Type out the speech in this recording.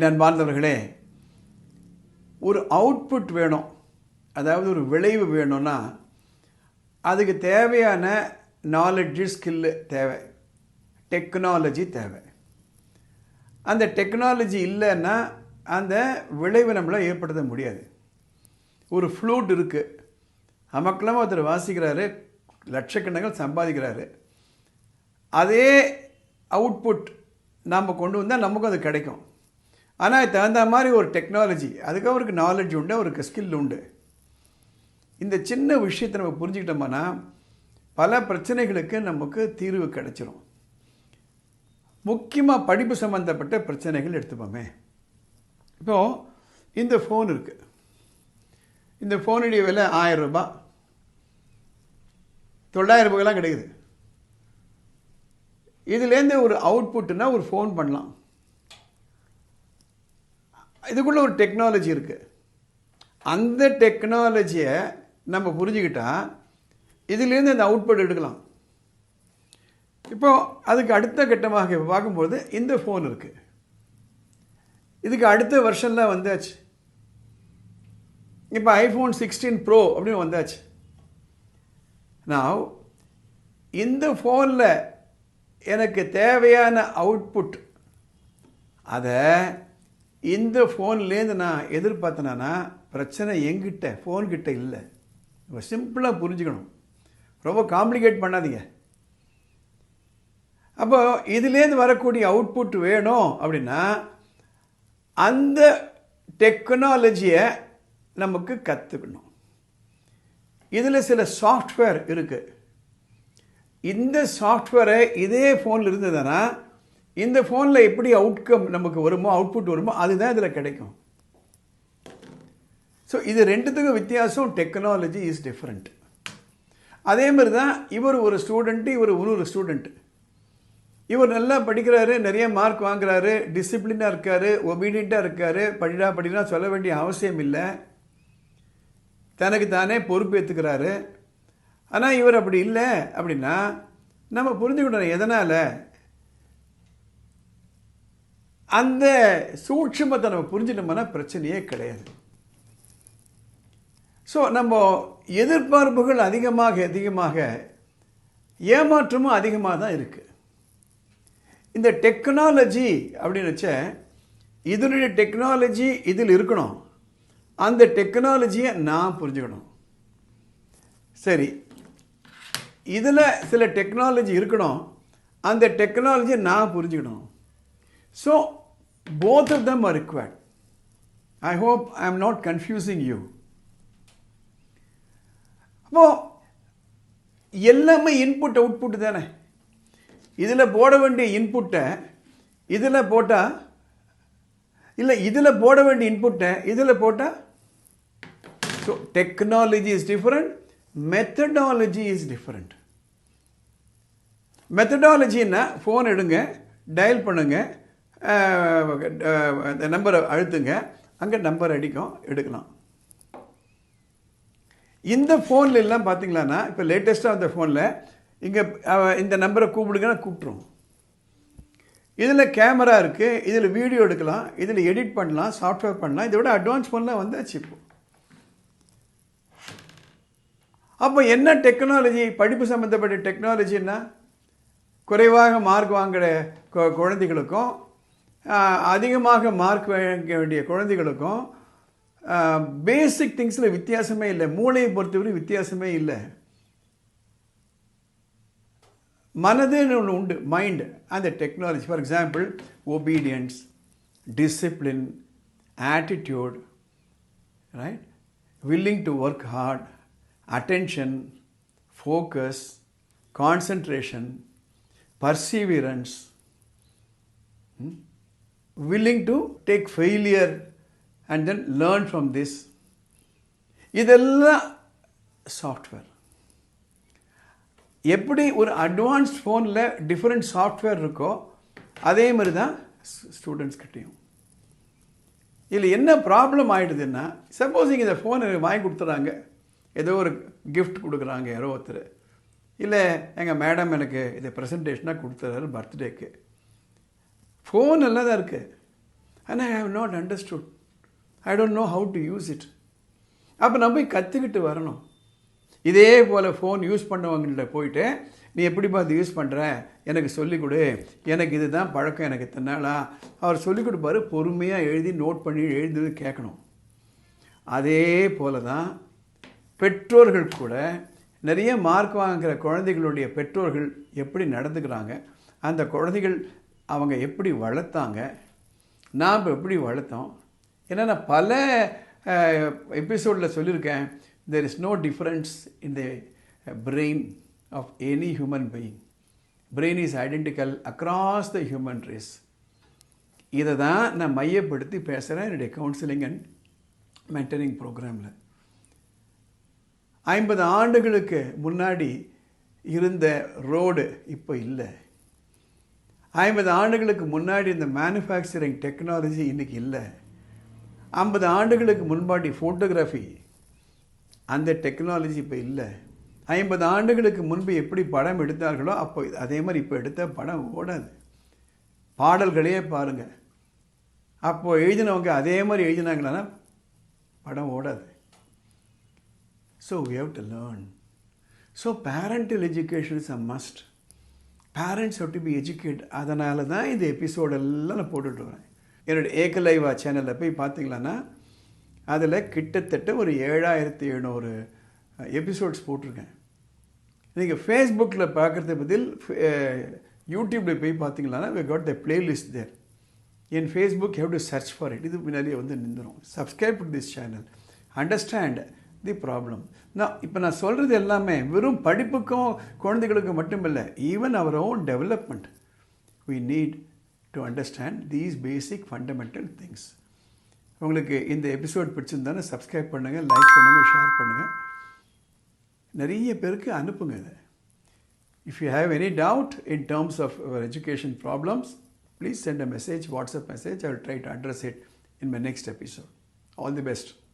என் அன்பார்ந்தவர்களே ஒரு அவுட்புட் வேணும். அதாவது ஒரு விளைவு வேணும்னா அதுக்கு தேவையான நாலெட்ஜு ஸ்கில்லு தேவை. டெக்னாலஜி தேவை. அந்த டெக்னாலஜி இல்லைன்னா அந்த விளைவு நம்மளால் ஏற்படுத்த முடியாது. ஒரு ஃப்ளூட் இருக்குது நமக்கெல்லாம் ஒருத்தர் வாசிக்கிறாரு லட்சக்கணக்கில் சம்பாதிக்கிறாரு. அதே அவுட்புட் நாம் கொண்டு வந்தால் நமக்கும் அது கிடைக்கும். ஆனால் தகுந்த மாதிரி ஒரு டெக்னாலஜி அதுக்கு அவருக்கு நாலேஜ் உண்டு அவருக்கு ஸ்கில் உண்டு. இந்த சின்ன விஷயத்தை நம்ம புரிஞ்சுக்கிட்டோம்னா பல பிரச்சனைகளுக்கு நமக்கு தீர்வு கிடைச்சிரும். முக்கியமாக படிப்பு சம்மந்தப்பட்ட பிரச்சனைகள் எடுத்துப்போமே. இப்போது இந்த ஃபோன் இருக்குது இந்த ஃபோனுடைய விலை ஆயிரம் ரூபாய் தொள்ளாயிரம் ரூபாய்லாம் கிடைக்குது. இதுலேருந்து ஒரு அவுட்புட்னா ஒரு ஃபோன் பண்ணலாம். இதுக்குள்ள ஒரு டெக்னாலஜி இருக்குது அந்த டெக்னாலஜியை நம்ம புரிஞ்சுக்கிட்டால் இதுலேருந்து அந்த அவுட்புட் எடுக்கலாம். இப்போ அதுக்கு அடுத்த கட்டமாக பார்க்கும்பொழுது பார்க்கும்போது இந்த ஃபோன் இருக்குது இதுக்கு அடுத்த வருஷன்லாம் வந்தாச்சு. இப்போ ஐஃபோன் சிக்ஸ்டீன் ப்ரோ அப்படின்னு வந்தாச்சு. நான் இந்த ஃபோனில் எனக்கு தேவையான அவுட்புட் அதை இந்த ஃபோன்லேருந்து நான் எதிர்பார்த்தேனா பிரச்சனை எங்கிட்ட ஃபோன்கிட்ட இல்லை. இப்போ சிம்பிளாக புரிஞ்சுக்கணும். ரொம்ப காம்ப்ளிகேட் பண்ணாதீங்க. அப்போ இதுலேருந்து வரக்கூடிய அவுட்புட் வேணும் அப்படின்னா அந்த டெக்னாலஜியை நமக்கு கற்றுக்கணும் இதில் சில சாஃப்ட்வேர் இருக்குது இந்த சாஃப்ட்வேரை இதே ஃபோனில் இருந்ததுன்னா இந்த ஃபோனில் எப்படி அவுட்கம் நமக்கு வருமோ அவுட்புட் வருமோ அதுதான் இதில் கிடைக்கும். ஸோ இது ரெண்டுத்துக்கும் வித்தியாசம் டெக்னாலஜி இஸ் டிஃப்ரெண்ட் அதே மாதிரி தான் இவர் ஒரு ஸ்டூடெண்ட்டு இவர் இன்னொரு ஸ்டூடெண்ட்டு இவர் நல்லா படிக்கிறாரு நிறைய மார்க் வாங்குறாரு டிசிப்ளினாக இருக்கார் ஒபீடியண்ட்டாக இருக்கார் படிடா படினா சொல்ல வேண்டிய அவசியம் இல்லை. தனக்கு தானே பொறுப்பேற்றுக்கிறாரு ஆனால் இவர் அப்படி இல்லை அப்படின்னா நம்ம புரிஞ்சுக்கிட்டோம் எதனால்? அந்த சூட்சமத்தை நம்ம புரிஞ்சிட்டோம்னா பிரச்சனையே கிடையாது. ஸோ நம்ம எதிர்பார்ப்புகள் அதிகமாக அதிகமாக ஏமாற்றமும் அதிகமாக தான் இருக்குது இந்த டெக்னாலஜி அப்படின்னு வச்ச இதனுடைய டெக்னாலஜி இதில் இருக்கணும். அந்த டெக்னாலஜியை நான் புரிஞ்சுக்கணும். சரி இதில் சில டெக்னாலஜி இருக்கணும். அந்த டெக்னாலஜியை நான் புரிஞ்சுக்கணும். So both of them are required. I hope I am not confusing you அப்போது எல்லாமே இன்புட் அவுட்புட் தானே. இதில் போட வேண்டிய இன்புட்டை இதில் போட்டால் இல்லை இதில் போட வேண்டிய இன்புட்டை இதில் போட்டால் so technology is different methodology is different மெத்தடாலஜின்னா phone எடுங்க டயல் பண்ணுங்கள் அந்த நம்பரை அழுத்துங்க. அங்கே நம்பர் அடிக்கும். எடுக்கலாம். இந்த ஃபோனில் எல்லாம் பார்த்தீங்களான்னா இப்போ லேட்டஸ்ட்டாக அந்த ஃபோனில் இங்கே இந்த நம்பரை கூப்பிடுங்கன்னா கூப்பிட்ரும் இதில் கேமரா இருக்குது இதில் வீடியோ எடுக்கலாம். இதில் எடிட் பண்ணலாம். சாஃப்ட்வேர் பண்ணலாம். இதை விட அட்வான்ஸ் ஃபோன்லாம் வந்தாச்சு இப்போ. அப்போ என்ன டெக்னாலஜி படிப்பு சம்மந்தப்பட்ட டெக்னாலஜின்னா குறைவாக மார்க் வாங்குற கு- குழந்தைகளுக்கும் அதிகமாக மார்க் வாங்க வேண்டிய குழந்தைகளுக்கும் பேசிக் திங்ஸில் வித்தியாசமே இல்லை. மூளையை பொறுத்தவரை வித்தியாசமே இல்லை. மனதுன்னு ஒன்று உண்டு. மைண்ட் அந்த technology for example obedience discipline attitude right willing to work hard attention focus concentration perseverance hmm willing to take failure and then learn from this. இதெல்லாம் சாஃப்ட்வேர் எப்படி ஒரு அட்வான்ஸ்ட் ஃபோனில் டிஃப்ரெண்ட் சாஃப்ட்வேர் இருக்கோ அதே மாதிரி தான் ஸ்டூடெண்ட்ஸ் கிட்டேயும். இதில் என்ன ப்ராப்ளம் ஆகிடுதுன்னா சப்போஸ் இந்த ஃபோன் வாங்கி கொடுத்துறாங்க ஏதோ ஒரு கிஃப்ட் கொடுக்குறாங்க யாரோ ஒருத்தர். இல்லை எங்கள் மேடம் எனக்கு இதை ப்ரெசன்டேஷனாக கொடுத்துறாரு பர்த்டேக்கு ஃபோன் நல்லா தான் இருக்குது ஆனால் I have not understood I don't know how to use it அப்போ நம்ம போய் கற்றுக்கிட்டு வரணும். இதே போல் ஃபோன் யூஸ் பண்ணவங்கள்ட்ட போயிட்டு நீ எப்படிப்பா அது யூஸ் பண்ணுற எனக்கு சொல்லிக் கொடு. எனக்கு இதுதான் பழக்கம். எனக்கு தன்னாலா அவர் சொல்லிக் கொடுப்பாரு. பொறுமையாக எழுதி நோட் பண்ணி எழுதி கேட்கணும். அதே போல தான் பெற்றோர்கள் கூட நிறைய மார்க் வாங்குகிற குழந்தைகளுடைய பெற்றோர்கள் எப்படி நடந்துக்கிறாங்க? அந்த குழந்தைகள் அவங்க எப்படி வளர்த்தாங்க நாம் எப்படி வளர்த்தோம் ஏன்னா நான் பல எபிசோடில் சொல்லியிருக்கேன். There is no difference in the brain of any human being brain is identical across the human race இதை தான் நான் மையப்படுத்தி பேசுகிறேன் என்னுடைய கவுன்சிலிங் அண்ட் மென்டரிங் ப்ரோக்ராமில் ஐம்பது ஆண்டுகளுக்கு முன்னாடி இருந்த ரோடு இப்போ இல்லை. ஐம்பது ஆண்டுகளுக்கு முன்னாடி இந்த மேனுஃபேக்சரிங் டெக்னாலஜி இன்றைக்கி இல்லை. ஐம்பது ஆண்டுகளுக்கு முன்பாடி ஃபோட்டோகிராஃபி அந்த டெக்னாலஜி இப்போ இல்லை. ஐம்பது ஆண்டுகளுக்கு முன்பு எப்படி படம் எடுத்தார்களோ அப்போ அதே மாதிரி இப்போ எடுத்த படம் ஓடாது. பாடல்களே பாருங்கள் அப்போது எழுதினவங்க அதே மாதிரி எழுதினாங்களான்னா படம் ஓடாது. So we have to learn so parental education is a must parents have to be educate அதனால தான் இந்த எபிசோடெல்லாம் நான் போட்டுட்டு வரேன். என்னோடய ஏகலைவா சேனலில் போய் பார்த்தீங்களான்னா அதில் கிட்டத்தட்ட ஒரு ஏழாயிரத்தி எழுநூறு எபிசோட்ஸ் போட்டிருக்கேன். நீங்கள் ஃபேஸ்புக்கில் பார்க்குறத பதில் யூடியூப்பில் போய் பார்த்தீங்களான்னா we got the playlist there in Facebook have to search for it இது முன்னாடியே வந்து நின்றுடும் subscribe to this channel understand the problem நான் இப்போ நான் சொல்கிறது எல்லாமே வெறும் படிப்புக்கும் குழந்தைகளுக்கும் மட்டும் இல்லை even our own development we need to understand these basic fundamental things உங்களுக்கு இந்த எபிசோட் பிடிச்சிருந்தானே சப்ஸ்கிரைப் பண்ணுங்கள் லைக் பண்ணுங்கள் ஷேர் பண்ணுங்கள் நிறைய பேருக்கு அனுப்புங்க இதை. If you have any doubt in terms of your education problems please send a message WhatsApp message I try try to address it in my next episode. All the.